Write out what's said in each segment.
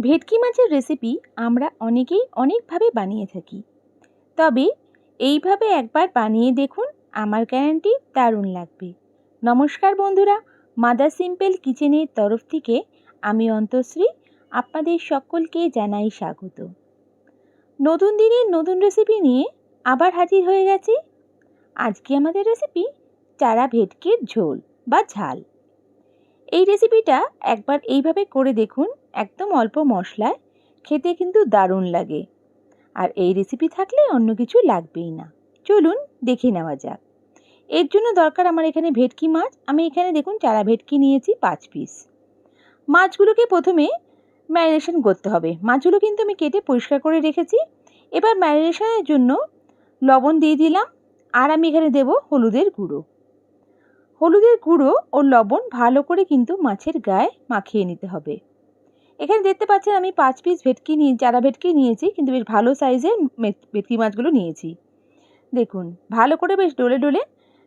ভেটকি মাছের রেসিপি আমরা অনেকেই অনেকভাবে বানিয়ে থাকি। তবে এইভাবে একবার বানিয়ে দেখুন, আমার গ্যারান্টি দারুণ লাগবে। নমস্কার বন্ধুরা মাদার সিম্পল কিচেনের তরফ থেকে আমি অন্তশ্রী আপনাদের সকলকে জানাই স্বাগত। নতুন দিনের নতুন রেসিপি নিয়ে আবার হাজির হয়ে গেছি। আজকে আমাদের রেসিপি চারা ভেটকির ঝোল বা ঝাল। এই রেসিপিটা একবার এইভাবে করে দেখুন, একদম অল্প মশলায়, খেতে কিন্তু দারুণ লাগে। আর এই রেসিপি থাকলে অন্য কিছু লাগবেই না। চলুন দেখে নেওয়া যাক। এর জন্য দরকার আমার এখানে ভেটকি মাছ। আমি এখানে দেখুন চারা ভেটকি নিয়েছি, পাঁচ পিস মাছগুলোকে প্রথমে ম্যারিনেশন করতে হবে। মাছগুলো কিন্তু আমি কেটে পরিষ্কার করে রেখেছি। এবার ম্যারিনেশনের জন্য লবণ দিয়ে দিলাম। আর আমি এখানে দেব হলুদের গুঁড়ো। হলুদের গুঁড়ো ও লবণ ভালো করে কিন্তু মাছের গায়ে মাখিয়ে নিতে হবে। এখানে দেখতে পাচ্ছেন আমি পাঁচ পিস ভেটকি নিয়ে, চারা ভেটকি নিয়েছি, কিন্তু বেশ ভালো সাইজের ভেটকি মাছগুলো নিয়েছি। দেখুন, ভালো করে বেশ ডলে ডলে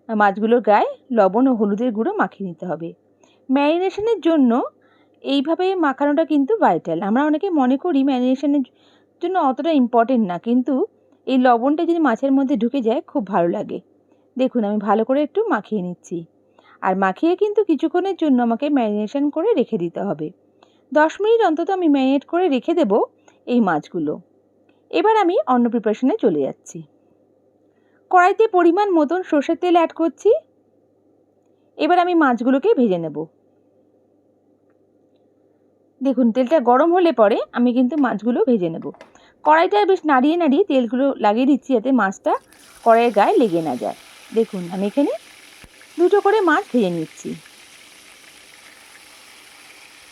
মাছগুলোর গায়ে লবণ ও হলুদের গুঁড়ো মাখিয়ে নিতে হবে। ম্যারিনেশনের জন্য এইভাবে মাখানোটা কিন্তু ভাইটাল আমরা অনেকে মনে করি ম্যারিনেশনের জন্য অতটা ইম্পর্টেন্ট না, কিন্তু এই লবণটা যদি মাছের মধ্যে ঢুকে যায়, খুব ভালো লাগে। দেখুন, আমি ভালো করে একটু মাখিয়ে নিচ্ছি। আর মাখিয়ে কিন্তু কিছুক্ষণের জন্য আমাকে ম্যারিনেশন করে রেখে দিতে হবে। দশ মিনিট অন্তত আমি ম্যারিনেট করে রেখে দেব এই মাছগুলো। এবার আমি অন্য প্রিপারেশনে চলে যাচ্ছি। কড়াইতে পরিমাণ মতন সর্ষের তেল অ্যাড করছি। এবার আমি মাছগুলোকে ভেজে নেব। দেখুন, তেলটা গরম হলে পরে আমি কিন্তু মাছগুলো ভেজে নেব। কড়াইটা বেশ নাড়িয়ে নাড়িয়ে তেলগুলো লাগিয়ে দিচ্ছি যাতে মাছটা কড়াইয়ের গায়ে লেগে না যায়। দেখুন, আমি এখানে দুটো করে মাছ ভেজে নিচ্ছি।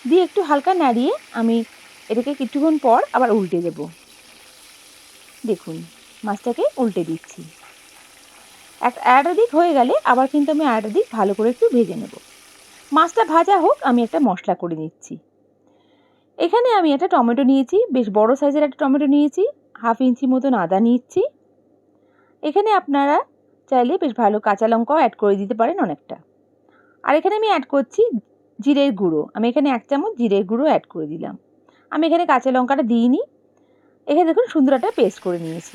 দিয়ে একটু হালকা নাড়িয়ে আমি এটাকে কিছুক্ষণ পর আবার উল্টে দেব। দেখুন, মাছটাকে উল্টে দিচ্ছি। এক আরেকটা দিক হয়ে গেলে আবার কিন্তু আমি আরেকটা দিক ভালো করে একটু ভেজে নেব। মাছটা ভাজা হোক, আমি একটা মশলা করে নিচ্ছি। এখানে আমি একটা টমেটো নিয়েছি, বেশ বড় সাইজের একটা টমেটো নিয়েছি, হাফ ইঞ্চি মতন আদা নিচ্ছি এখানে আপনারা চাইলে বেশ ভালো কাঁচা লঙ্কাও অ্যাড করে দিতে পারেন অনেকটা। আর এখানে আমি অ্যাড করছি জিরের গুঁড়ো। আমি এখানে এক চামচ জিরের গুঁড়ো অ্যাড করে দিলাম। আমি এখানে কাঁচা লঙ্কাটা দিইনি। এখানে দেখুন সুন্দর একটা পেস্ট করে নিয়েছি।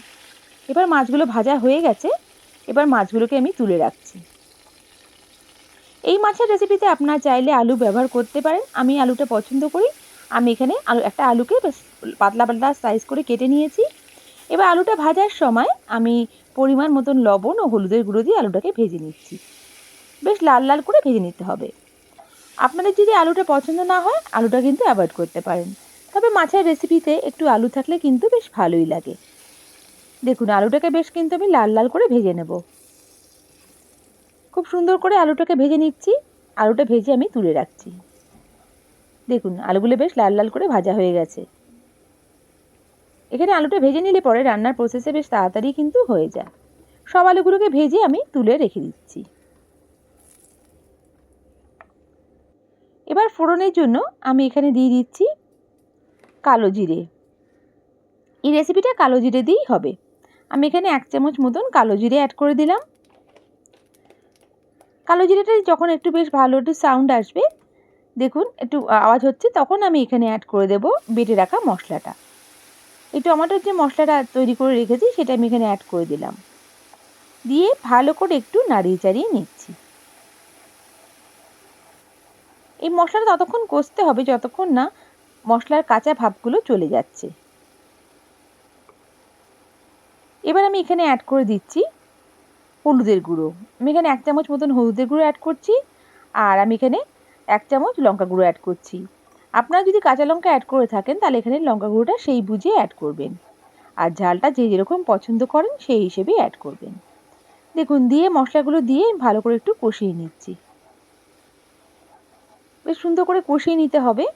এবার মাছগুলো ভাজা হয়ে গেছে। এবার মাছগুলোকে আমি তুলে রাখছি। এই মাছের রেসিপিতে আপনারা চাইলে আলু ব্যবহার করতে পারেন। আমি আলুটা পছন্দ করি। আমি এখানে আলু, একটা আলুকে বেশ পাতলা পাতলা সাইজ করে কেটে নিয়েছি। এবার আলুটা ভাজার সময় আমি পরিমাণ মতন লবণ ও হলুদের গুঁড়ো দিয়ে আলুটাকে ভেজে নিচ্ছি। বেশ লাল লাল করে ভেজে নিতে হবে। আপনাদের যদি আলুটা পছন্দ না হয়, আলুটা কিন্তু অ্যাভয়েড করতে পারেন। তবে মাছের রেসিপিতে একটু আলু থাকলে কিন্তু বেশ ভালোই লাগে। দেখুন, আলুটাকে বেশ কিন্তু আমি লাল লাল করে ভেজে নেব। খুব সুন্দর করে আলুটাকে ভেজে নিচ্ছি। আলুটা ভেজে আমি তুলে রাখছি। দেখুন, আলুগুলো বেশ লাল লাল করে ভাজা হয়ে গেছে। এখানে আলুটা ভেজে নিলে পরে রান্নার প্রসেসে বেশ তাড়াতাড়ি কিন্তু হয়ে যায়। সব আলুগুলোকে ভেজে আমি তুলে রেখে দিচ্ছি। এবার ফোড়নের জন্য আমি এখানে দিয়ে দিচ্ছি কালো জিরে। এই রেসিপিটা কালো জিরে দিয়েই হবে। আমি এখানে এক চামচ মতন কালো জিরে অ্যাড করে দিলাম। কালো জিরেটা যখন একটু বেশ ভালো একটু সাউন্ড আসবে, দেখুন একটু আওয়াজ হচ্ছে, তখন আমি এখানে অ্যাড করে দেব বেটে রাখা মশলাটা। এই টমাটোর যে মশলাটা তৈরি করে রেখেছি, সেটা আমি এখানে অ্যাড করে দিলাম। দিয়ে ভালো করে একটু নাড়িয়ে চাড়িয়ে নিচ্ছি। এই মশলাটা ততক্ষণ কষতে হবে, যতক্ষণ না মশলার কাঁচা ভাবগুলো চলে যাচ্ছে। এবার আমি এখানে অ্যাড করে দিচ্ছি হলুদের গুঁড়ো। আমি এখানে এক চামচ মতন হলুদের গুঁড়ো অ্যাড করছি, আর আমি এখানে এক চামচ লঙ্কা গুঁড়ো অ্যাড করছি। আপনারা যদি কাঁচা লঙ্কা অ্যাড করে থাকেন, তাহলে এখানে লঙ্কা গুঁড়োটা সেই বুঝে অ্যাড করবেন। আর ঝালটা যে যেরকম পছন্দ করেন, সেই হিসেবেই অ্যাড করবেন। দেখুন, দিয়ে মশলাগুলো দিয়ে ভালো করে একটু কষিয়ে নিচ্ছি। বেশ সুন্দর করে কষিয়ে নিতে হবে।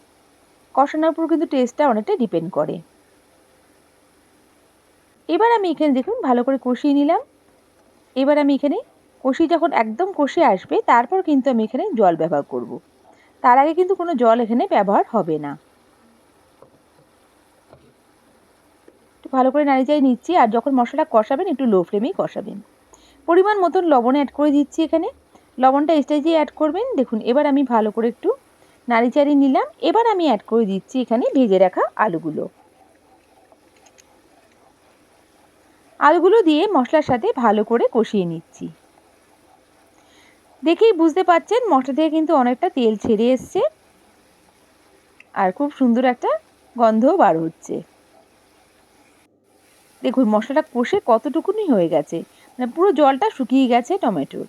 কষানোর উপর কিন্তু টেস্টটা অনেকটা ডিপেন্ড করে। এবার আমি এখানে দেখুন, ভালো করে কষিয়ে নিলাম। এবার আমি এখানে কষি যখন একদম কষে আসবে, তারপর কিন্তু আমি এখানে জল ব্যবহার করব। তার আগে কিন্তু কোনো জল এখানে ব্যবহার হবে না। একটু ভালো করে নাড়ি চাই নিচ্ছি, আর যখন মশলাটা কষাবেন, একটু লো ফ্লেমেই কষাবেন। পরিমাণ মতন লবণ অ্যাড করে দিচ্ছি এখানে। লবণটা স্টেজে অ্যাড করবেন। দেখুন, এবার আমি ভালো করে একটু নাড়ি চাড়ি নিলাম। এবার আমি অ্যাড করে দিচ্ছি এখানে ভেজে রাখা আলুগুলো। আলুগুলো দিয়ে মশলার সাথে ভালো করে কষিয়ে নিচ্ছি। দেখেই বুঝতে পাচ্ছেন মশলা থেকে কিন্তু অনেকটা তেল ছেড়ে এসছে। আর খুব সুন্দর একটা গন্ধও বার হচ্ছে। দেখুন, মশলাটা কষে কতটুকুনি হয়ে গেছে। মানে পুরো জলটা শুকিয়ে গেছে টমেটোর।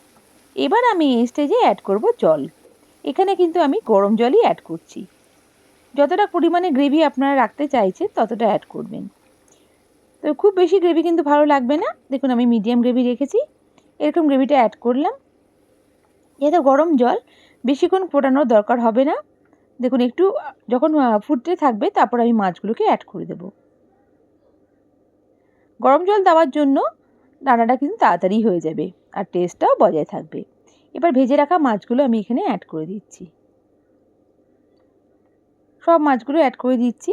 এবার আমি এই স্টেজে অ্যাড করব জল। এখানে কিন্তু আমি গরম জলই অ্যাড করছি। যতটা পরিমাণে গ্রেভি আপনারা রাখতে চাইছেন, ততটা অ্যাড করবেন। তো খুব বেশি গ্রেভি কিন্তু ভালো লাগবে না। দেখুন, আমি মিডিয়াম গ্রেভি রেখেছি। এরকম গ্রেভিটা অ্যাড করলাম। যেহেতু গরম জল, বেশিক্ষণ ফোটানোর দরকার হবে না। দেখুন, একটু যখন ফুটতে থাকবে, তারপর আমি মাছগুলোকে অ্যাড করে দেব। গরম জল দেওয়ার জন্য রান্নাটা কিন্তু তাড়াতাড়ি হয়ে যাবে আর টেস্টটাও বজায় থাকবে। এবার ভেজে রাখা মাছগুলো আমি এখানে অ্যাড করে দিচ্ছি। সব মাছগুলো অ্যাড করে দিচ্ছি।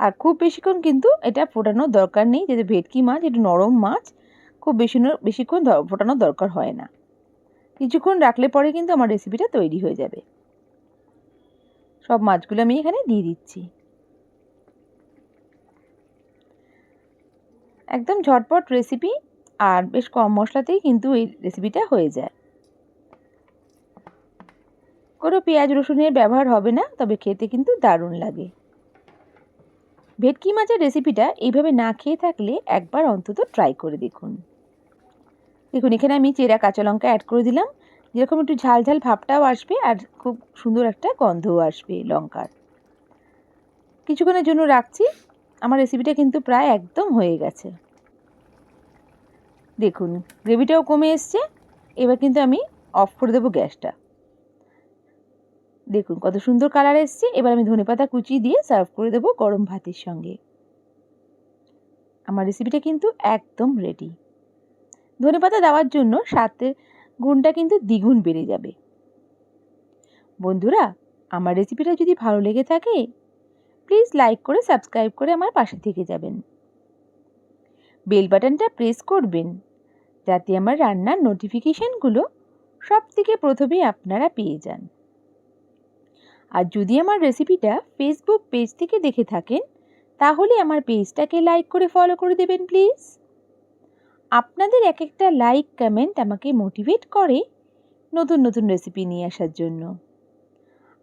আর খুব বেশিক্ষণ কিন্তু এটা ফোটানোর দরকার নেই, যেহেতু ভেটকি মাছ একটু নরম মাছ। খুব বেশি বেশিক্ষণ ফোটানোর দরকার হয় না। কিছুক্ষণ রাখলে পরে কিন্তু আমার রেসিপিটা তৈরি হয়ে যাবে। সব মাছগুলো আমি এখানে দিয়ে দিচ্ছি। একদম ঝটপট রেসিপি আর বেশ কম মশলাতেই কিন্তু এই রেসিপিটা হয়ে যায়। কোনো পেঁয়াজ, রসুনের ব্যবহার হবে না, তবে খেতে কিন্তু দারুণ লাগে। ভেটকি মাছের রেসিপিটা এইভাবে না খেয়ে থাকলে একবার অন্তত ট্রাই করে দেখুন। দেখুন, এখানে আমি চেরা কাঁচা লঙ্কা অ্যাড করে দিলাম। যেরকম একটু ঝাল ঝাল ভাবটাও আসবে আর খুব সুন্দর একটা গন্ধও আসবে লঙ্কার। কিছুক্ষণের জন্য রাখছি। আমার রেসিপিটা কিন্তু প্রায় একদম হয়ে গেছে। দেখুন গ্রেভিটাও কমে এসছে। এবার কিন্তু আমি অফ করে দেবো গ্যাসটা। দেখুন, কত সুন্দর কালার এসছে। এবার আমি ধনেপাতা কুচি দিয়ে সার্ভ করে দেবো গরম ভাতের সঙ্গে। আমার রেসিপিটা কিন্তু একদম রেডি ধনেপাতা দেওয়ার জন্য স্বাদের গুণটা কিন্তু দ্বিগুণ বেড়ে যাবে। বন্ধুরা, আমার রেসিপিটা যদি ভালো লেগে থাকে প্লিজ লাইক করে সাবস্ক্রাইব করে আমার পাশে থেকে যাবেন। বেল বাটনটা প্রেস করবেন, যাতে আমার রান্নার নোটিফিকেশানগুলো সব থেকে প্রথমে আপনারা পেয়ে যান। আর যদি আমার রেসিপিটা ফেসবুক পেজ থেকে দেখে থাকেন, তাহলে আমার পেজটাকে লাইক করে ফলো করে দেবেন প্লিজ আপনাদের এক একটা লাইক কমেন্ট আমাকে মোটিভেট করে নতুন নতুন রেসিপি নিয়ে আসার জন্য।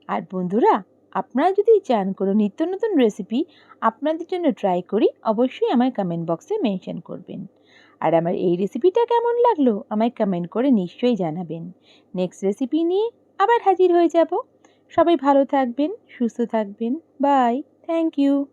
আর বন্ধুরা, আপনারা যদি চান কোনো নিত্য নতুন রেসিপি আপনাদের জন্য ট্রাই করি, অবশ্যই আমায় কমেন্ট বক্সে মেনশন করবেন। আর আমার এই রেসিপিটা কেমন লাগল, আমায় কমেন্ট করে নিশ্চয়ই জানাবেন। নেক্সট রেসিপি নিয়ে আবার হাজির হয়ে যাব। সবাই ভালো থাকবেন, সুস্থ থাকবেন। Bye thank you